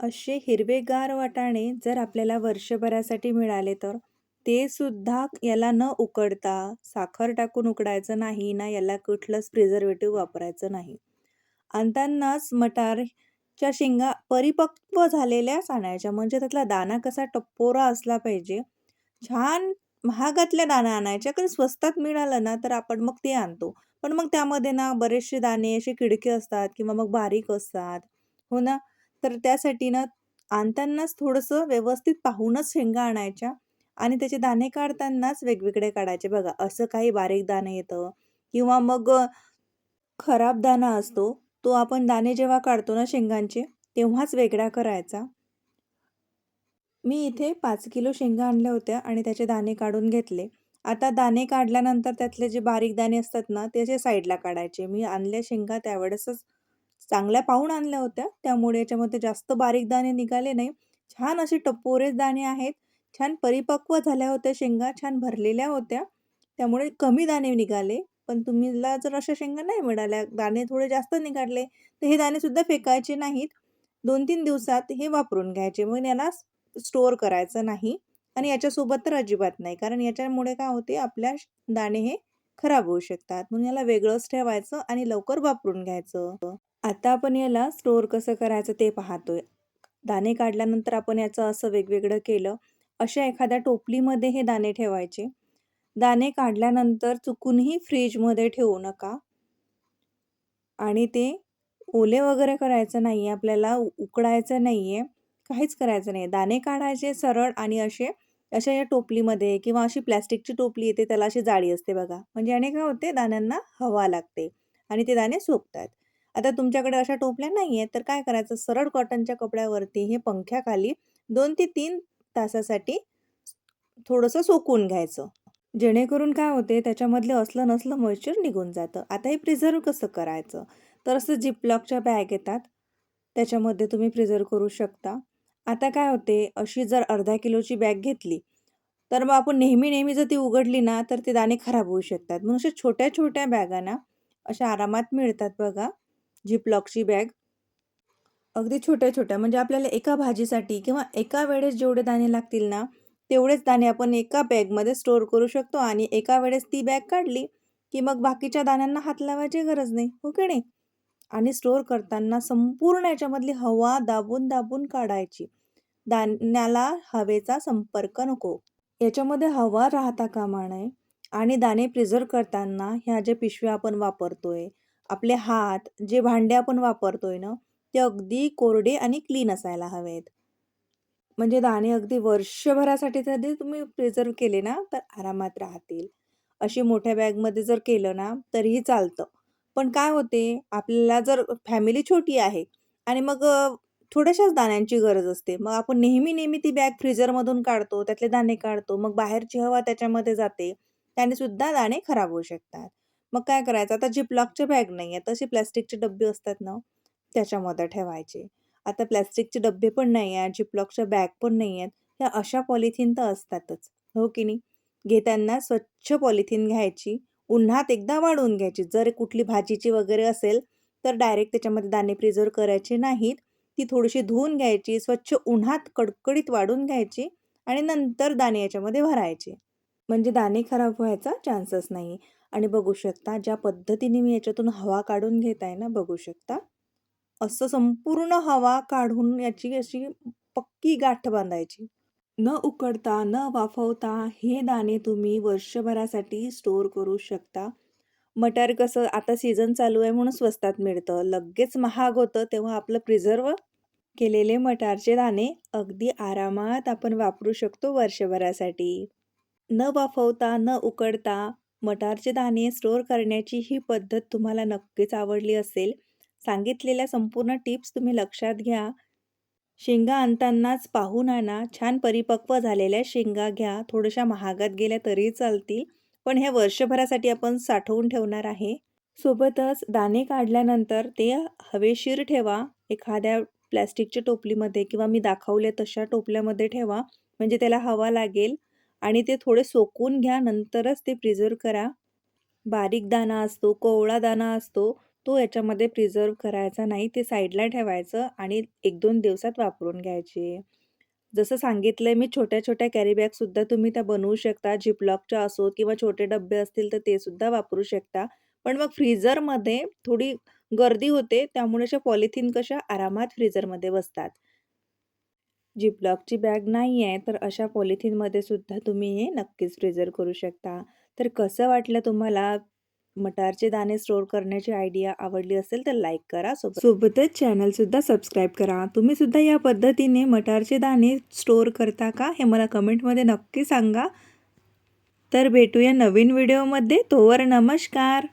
असे हिरवेगार वाटाणे जर आपल्याला वर्षभरासाठी मिळाले तर? ते सुद्धा याला न उकडता साखर टाकून उकडायचं नाही ना याला कुठलंच प्रिझर्वेटिव्ह वापरायचं नाही. आणतानाच मटारच्या शेंगा परिपक्व झालेल्याच आणायच्या म्हणजे त्यातला दाना कसा टप्पोरा असला पाहिजे. छान महागातल्या दाणा आणायच्या. कारण स्वस्तात मिळालं ना तर आपण मग ते आणतो. पण मग त्यामध्ये ना बरेचसे दाणे असे किडके असतात किंवा मग बारीक असतात. हो ना? तर त्यासाठी ना आणतानाच थोडंसं व्यवस्थित पाहूनच शेंगा आणायच्या आणि त्याचे दाणे काढतानाच वेगवेगळे काढायचे. बघा असं काही बारीक दाणे येतं किंवा मग खराब दाणा असतो तो आपण दाणे जेव्हा काढतो ना शेंगांचे तेव्हाच वेगळा करायचा. मी इथे पाच किलो शेंगा आणल्या होत्या आणि त्याचे दाणे काढून घेतले. आता दाणे काढल्यानंतर त्यातले जे बारीक दाणे असतात ना त्याचे साईडला काढायचे. मी आणल्या शेंगा त्यावेळेसच चांगल्या पाहून आणल्या होत्या. त्यामुळे याच्यामध्ये जास्त बारीक दाणे निघाले नाही. छान असे टपोरे दाणे आहेत. छान परिपक्व झाल्या होत्या शेंगा. छान भरलेल्या होत्या. त्यामुळे कमी दाणे निघाले. पण तुम्हीला जर अशा शेंगा नाही मिळाल्या दाणे थोडे जास्त निघाले तर हे दाणेसुद्धा फेकायचे नाहीत. दोन तीन दिवसात हे वापरून घ्यायचे. मग याला स्टोअर करायचं नाही. आणि याच्यासोबत तर अजिबात नाही. कारण याच्यामुळे काय होते आपल्या दाणे हे खराब होऊ शकतात. म्हणून याला वेगळंच ठेवायचं आणि लवकर वापरून घ्यायचं. आता आपण याला स्टोअर कसं करायचं ते पाहतोय. दाणे काढल्यानंतर आपण याचं असं वेगवेगळं केलं. अशा एखाद्या टोपलीमध्ये हे दाणे ठेवायचे. दाणे काढल्यानंतर चुकूनही फ्रीजमध्ये ठेवू नका. आणि ते ओले वगैरे करायचं नाही आहे आपल्याला उकडायचं नाही आहे काहीच करायचं नाही दाणे काढायचे सरळ आणि असे अशा या टोपलीमध्ये किंवा अशी प्लॅस्टिकची टोपली येते त्याला अशी जाळी असते बघा. म्हणजे याने काय होते दाण्यांना हवा लागते आणि ते दाणे सोकतात. आता तुमच्याकडे अशा टोपल्या नाही आहेत तर काय करायचं? सरळ कॉटनच्या कपड्यावरती हे पंख्याखाली दोन ते तीन तासासाठी थोडंसं सोकून घ्यायचं. जेणेकरून काय होते त्याच्यामधलं असलं नसलं मॉइश्चर निघून जातं. आता हे प्रिझर्व कसं करायचं? तर असं जिपलॉकच्या बॅग येतात. त्याच्यामध्ये तुम्ही प्रिझर्व करू शकता. आता काय होते अशी जर अर्धा किलोची बॅग घेतली तर मग आपण नेहमी नेहमी जर ती उघडली ना तर ते दाणे खराब होऊ शकतात. म्हणून अशा छोट्या छोट्या बॅगा ना अशा आरामात मिळतात बघा जिपलॉकची बॅग. अगदी छोट्या छोट्या म्हणजे आपल्याला एका भाजीसाठी किंवा एका वेळेस जेवढे दाणे लागतील ना तेवढेच दाणे आपण एका बॅगमध्ये स्टोअर करू शकतो आणि एका वेळेस ती बॅग काढली की मग बाकीच्या दाण्यांना हात लावायची गरज नाही हो की नाही? आणि स्टोअर करताना संपूर्ण याच्यामधली हवा दाबून दाबून काढायची. दाण्याला हवेचा संपर्क नको. याच्यामध्ये हवा राहता कामा नये आणि दाणे प्रिझर्व करताना ह्या ज्या पिशव्या आपण वापरतोय आपले हात जे भांडे आपण वापरतोय ना ते अगदी कोरडे आणि क्लीन असायला हवेत. म्हणजे दाणे अगदी वर्षभरासाठी जरी तुम्ही प्रिझर्व केले ना तर आरामात राहतील. अशी मोठ्या बॅगमध्ये जर केलं ना तरीही चालतं. पण काय होते आपल्याला जर फॅमिली छोटी आहे आणि मग अ, थोड्याशाच दाण्यांची गरज असते. मग आपण नेहमी नेहमी ती बॅग फ्रीजरमधून काढतो त्यातले दाणे काढतो मग बाहेरची हवा त्याच्यामध्ये जाते त्याने सुद्धा दाणे खराब होऊ शकतात. मग काय करायचं? आता जिपलॉकच्या बॅग नाही आहे तशी प्लॅस्टिकचे डब्बे असतात ना त्याच्यामध्ये ठेवायचे. आता प्लॅस्टिकचे डब्बे पण नाही आहेत जिपलॉकच्या बॅग पण नाही आहेत ह्या अशा पॉलिथिन तर असतातच. हो की नाही? घेताना स्वच्छ पॉलिथिन घ्यायची उन्हात एकदा वाढवून घ्यायची. जर कुठली भाजीची वगैरे असेल तर डायरेक्ट त्याच्यामध्ये दाणे प्रिझर्व करायचे नाहीत. ती थोडीशी धुवून घ्यायची स्वच्छ उन्हात कडकडीत वाढून घ्यायची आणि नंतर दाणे याच्यामध्ये भरायचे. म्हणजे दाणे खराब व्हायचा चान्सच नाही. आणि बघू शकता ज्या पद्धतीने मी याच्यातून हवा काढून घेत आहे ना बघू शकता. असं संपूर्ण हवा काढून याची अशी पक्की गाठ बांधायची. न उकडता न वाफवता हे दाणे तुम्ही वर्षभरासाठी स्टोअर करू शकता. मटार कसं आता सीझन चालू आहे म्हणून स्वस्तात मिळतं. लगेच महाग होतं तेव्हा आपलं प्रिझर्व केलेले मटारचे दाणे अगदी आरामात आपण वापरू शकतो वर्षभरासाठी. न वाफवता न उकडता मटारचे दाणे स्टोअर करण्याची ही पद्धत तुम्हाला नक्कीच आवडली असेल. सांगितलेल्या संपूर्ण टिप्स तुम्ही लक्षात घ्या. शेंगा आणतानाच पाहून आणा. छान परिपक्व झालेल्या शेंगा घ्या. थोड्याशा महागात गेल्या तरी चालतील. पण ह्या वर्षभरासाठी आपण साठवून ठेवणार आहे. सोबतच दाणे काढल्यानंतर ते हवेशीर ठेवा. एखाद्या प्लॅस्टिकच्या टोपलीमध्ये किंवा मी दाखवले तशा टोपल्यामध्ये ठेवा. म्हणजे त्याला हवा लागेल. आणि ते थोडे सोकून घ्या. नंतरच ते प्रिझर्व करा. बारीक दाणा असतो कोवळा दाणा असतो. तो याच्यामध्ये प्रिझर्व करायचा नाही. ते साईडला ठेवायचं आणि 1-2 दिवसात वापरून घ्यायचे. जसं सांगितलं आहे मी छोट्या-छोट्या कॅरीबॅगसुद्धा तुम्ही त्या बनवू शकता. झिपलॉकच्या असोत किंवा छोटे डब्बे असतील तर ते सुद्धा वापरू शकता. पण मग फ्रीझरमध्ये थोडी गर्दी होते त्यामुळे अशा पॉलिथिन कशा आरामात फ्रीझरमध्ये बसतात. झिपलॉकची बॅग नाही आहे तर अशा पॉलिथिनमध्ये सुद्धा तुम्ही हे नक्कीच फ्रीझर करू शकता. तर कसं वाटलं तुम्हाला? मटारचे दाणे स्टोअर करण्याची आयडिया आवडली असेल तर लाईक करा. सोबत सोबतच चॅनलसुद्धा सबस्क्राईब करा. तुम्ही सुद्धा या पद्धतीने मटारचे दाणे स्टोअर करता का? हे मला कमेंटमध्ये नक्की सांगा. तर भेटूया नवीन व्हिडिओमध्ये. तोवर नमस्कार.